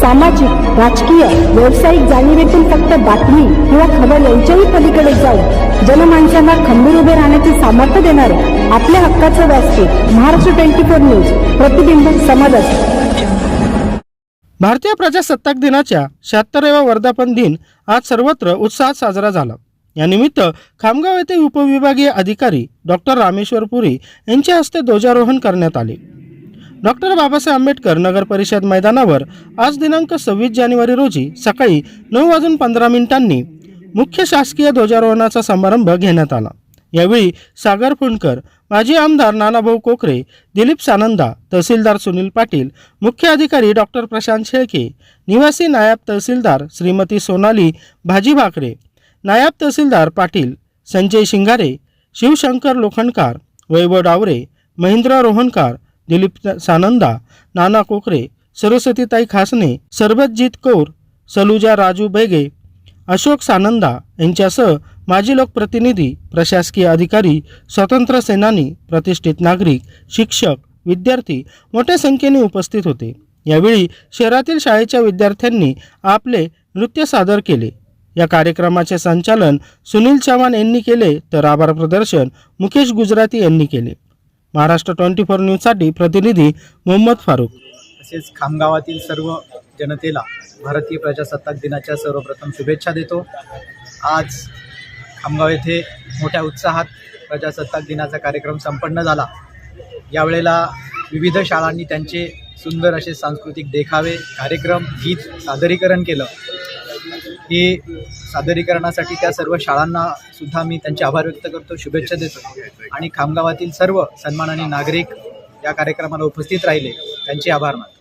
सामाजिक राजकीय व्यावसायिक जाणीवेतून फक्त बातमी किंवा खबर यांच्याही पलीकडे जाऊन जनमानसांना खंबीर उभे राहण्याचे सामर्थ्य देणारे आपल्या हक्काचं व्यासपीठ महाराष्ट्र ट्वेंटी फोर न्यूज प्रतिबिंब समाजात भारतीय प्रजासत्ताक दिनाच्या शहात्तराव्या वर्धापन दिन आज सर्वत्र उत्साहात साजरा झाला. यानिमित्त खामगाव येथे उपविभागीय अधिकारी डॉक्टर रामेश्वर पुरी यांच्या हस्ते ध्वजारोहण करण्यात आले. डॉक्टर बाबासाहेब आंबेडकर नगर परिषद मैदानावर आज दिनांक सव्वीस जानेवारी रोजी सकाळी नऊ वाजून पंधरा मिनिटांनी मुख्य शासकीय ध्वजारोहणाचा समारंभ घेण्यात आला. यावेळी सागर फुंडकर माजी आमदार नानाभाऊ कोकरे दिलीप सानंदा तहसीलदार सुनील पाटील मुख्य अधिकारी डॉक्टर प्रशांत शेळके निवासी नायब तहसीलदार श्रीमती सोनाली भाजी भाकरे नायब तहसीलदार पाटील संजय शिंगारे शिवशंकर लोखंडकार वैभव डावरे महेंद्र रोहनकार दिलीप सानंदा नाना कोकरे सरस्वतीताई खासने सरबतजीत कौर सलुजा राजू बेगे अशोक सानंदा यांच्यासह माजी लोकप्रतिनिधी प्रशासकीय अधिकारी स्वतंत्र सेनानी प्रतिष्ठित नागरिक शिक्षक विद्यार्थी मोठ्या संख्येने उपस्थित होते. यावेळी शहरातील शाळेच्या विद्यार्थ्यांनी आपले नृत्य सादर केले. या कार्यक्रमाचे संचालन सुनील चव्हाण यांनी केले तर आभार प्रदर्शन मुकेश गुजराती यांनी केले. महाराष्ट्र ट्वेंटी फोर न्यूजसाठी प्रतिनिधी मोहम्मद फारूक. तसेच खामगावातील सर्व जनतेला भारतीय प्रजासत्ताक दिनाच्या सर्वप्रथम शुभेच्छा देतो. आज खामगाव येथे मोठ्या उत्साहात प्रजासत्ताक दिनाचा कार्यक्रम संपन्न झाला. यावेळेला विविध शाळांनी त्यांचे सुंदर असे सांस्कृतिक देखावे कार्यक्रम गीत सादरीकरण केलं. हे सादरीकरणासाठी त्या सर्व शाळांना सुद्धा मी त्यांचे आभार व्यक्त करतो शुभेच्छा देतो. आणि खामगावातील सर्व सन्मानाने नागरिक या कार्यक्रमाला उपस्थित राहिले त्यांचे आभार मानतो.